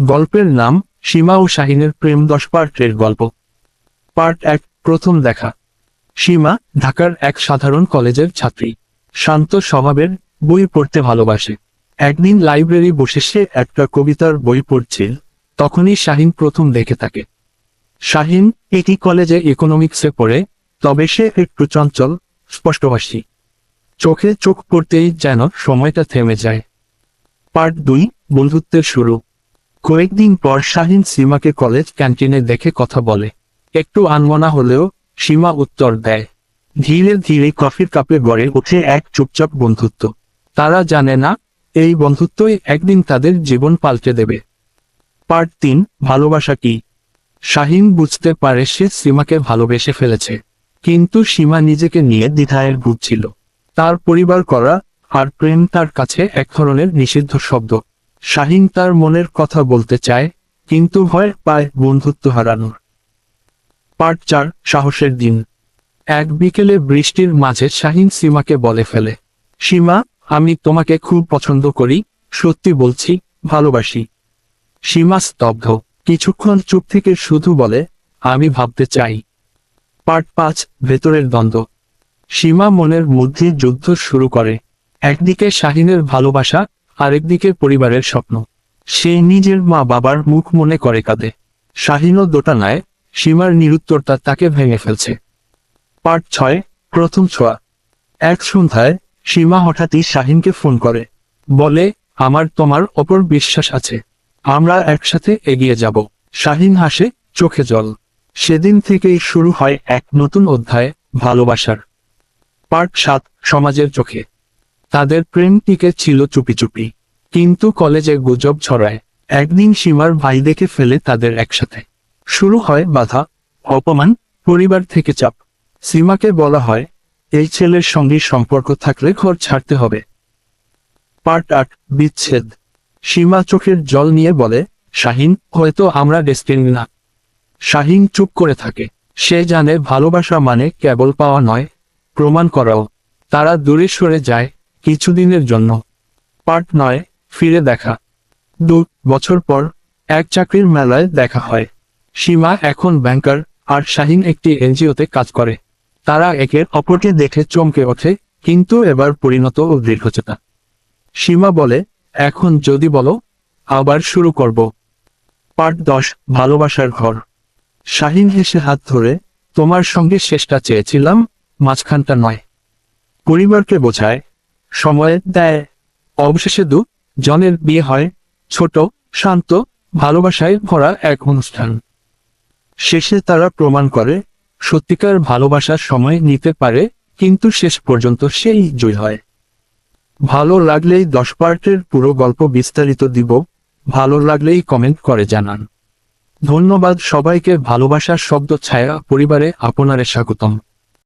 গল্পের নাম সীমা ও শাহিনের প্রেম দশ পার্টের গল্প। পার্ট এক, প্রথম দেখা। সীমা ঢাকার এক সাধারণ কলেজের ছাত্রী। শান্ত স্বভাবের বই পড়তে ভালোবাসে। একদিন লাইব্রেরি বসে সে একটা কবিতার বই পড়ছিল তখনই শাহিন প্রথম দেখে থাকে। শাহিন এটি কলেজে ইকোনমিক্সে পড়ে, তবে সে একটু চঞ্চল, স্পষ্টভাষী। চোখে চোখ পড়তেই যেন সময়টা থেমে যায়। পার্ট দুই, বন্ধুত্বের শুরু। কয়েকদিন পর শাহিন সীমাকে কলেজ ক্যান্টিনে দেখে কথা বলে। একটু আনমনা হলেও সীমা উত্তর দেয়। ধীরে ধীরে কফির কাপে গড়ে ওঠে এক চুপচাপ বন্ধুত্ব। তারা জানে না, এই বন্ধুত্বই একদিন তাদের জীবন পাল্টে দেবে। পার্ট তিন, ভালোবাসা কি? শাহিন বুঝতে পারে সে সীমাকে ভালোবেসে ফেলেছে। কিন্তু সীমা নিজেকে নিয়ে দ্বিধায়ের ভুগছিল। তার পরিবার করা আর প্রেম তার কাছে এক ধরনের নিষিদ্ধ শব্দ। শাহিন তার মনের কথা বলতে চায়, কিন্তু ভয় পায় বন্ধুত্ব হারানোর। পার্ট চার, সাহসের দিন। এক বিকেলে বৃষ্টির মাঝে শাহিন সীমাকে বলে ফেলে, সীমা, আমি তোমাকে খুব পছন্দ করি, সত্যি বলছি, ভালোবাসি। সীমা স্তব্ধ, কিছুক্ষণ চুপ থেকে শুধু বলে, আমি ভাবতে চাই। পার্ট পাঁচ, ভেতরের দ্বন্দ্ব। সীমা মনের মধ্যে যুদ্ধ শুরু করে। একদিকে শাহিনের ভালোবাসা আরেকদিকে পরিবারের স্বপ্ন। সে নিজের মা বাবার মুখ মনে করে কাঁদে। শাহিনও দোটানায় সীমার নিরুত্তরতা তাকে ভেঙে ফেলছে। পার্ট ছয়, প্রথম ছোঁয়া। এক সন্ধ্যায় সীমা হঠাৎই শাহিনকে ফোন করে। বলে, আমার তোমার ওপর বিশ্বাস আছে। আমরা একসাথে এগিয়ে যাব। শাহিন হাসে, চোখে জল। সেদিন থেকেই শুরু হয় এক নতুন অধ্যায়, ভালোবাসার। পার্ট সাত, সমাজের চোখে। তাদের প্রেম টিকে ছিল চুপি চুপি। কিন্তু কলেজে গুজব ছড়ায়। একদিন সীমার ভাই দেখে ফেলে তাদের একসাথে। শুরু হয় বাধা, অপমান, পরিবার থেকে চাপ। সীমাকে বলা হয়, এই ছেলের সঙ্গে সম্পর্ক থাকলে ঘর ছাড়তে হবে। পার্ট আট, বিচ্ছেদ। সীমা চোখের জল নিয়ে বলে, শাহিন, হয়তো আমরা ডেস্টিনি না। শাহিন চুপ করে থাকে। সে জানে ভালোবাসা মানে কেবল পাওয়া নয়, প্রমাণ করাও। তারা দূরে সরে যায় কিছুদিনের জন্য। পার্ট নয়, ফিরে দেখা। দু বছর পর এক চাকরির মেলায় দেখা হয়। সীমা এখন ব্যাংকার আর শাহিন একটি এনজিওতে কাজ করে। তারা একে অপরকে দেখে চমকে ওঠে, কিন্তু এবার পরিণত ও দীর্ঘচেতা। সীমা বলে, এখন যদি বলো, আবার শুরু করব। পার্ট দশ, ভালোবাসার ঘর। শাহিন হেসে হাত ধরে, তোমার সঙ্গে শেষটা চেয়েছিলাম, মাঝখানটা নয়। পরিবারকে বোঝায় সময় দেয়। অবশেষে দু, জনের বিয়ে হয়। ছোট, শান্ত, ভালোবাসায় ভরা এক অনুষ্ঠান। শেষে তারা প্রমাণ করে, সত্যিকার ভালোবাসার সময় নিতে পারে, কিন্তু শেষ পর্যন্ত সেই জয় হয়। ভালো লাগলেই দশ পার্টের পুরো গল্প বিস্তারিত দিব, ভালো লাগলেই কমেন্ট করে জানান। ধন্যবাদ সবাইকে, ভালোবাসার শব্দ ছায়া পরিবারে আপনারে স্বাগতম।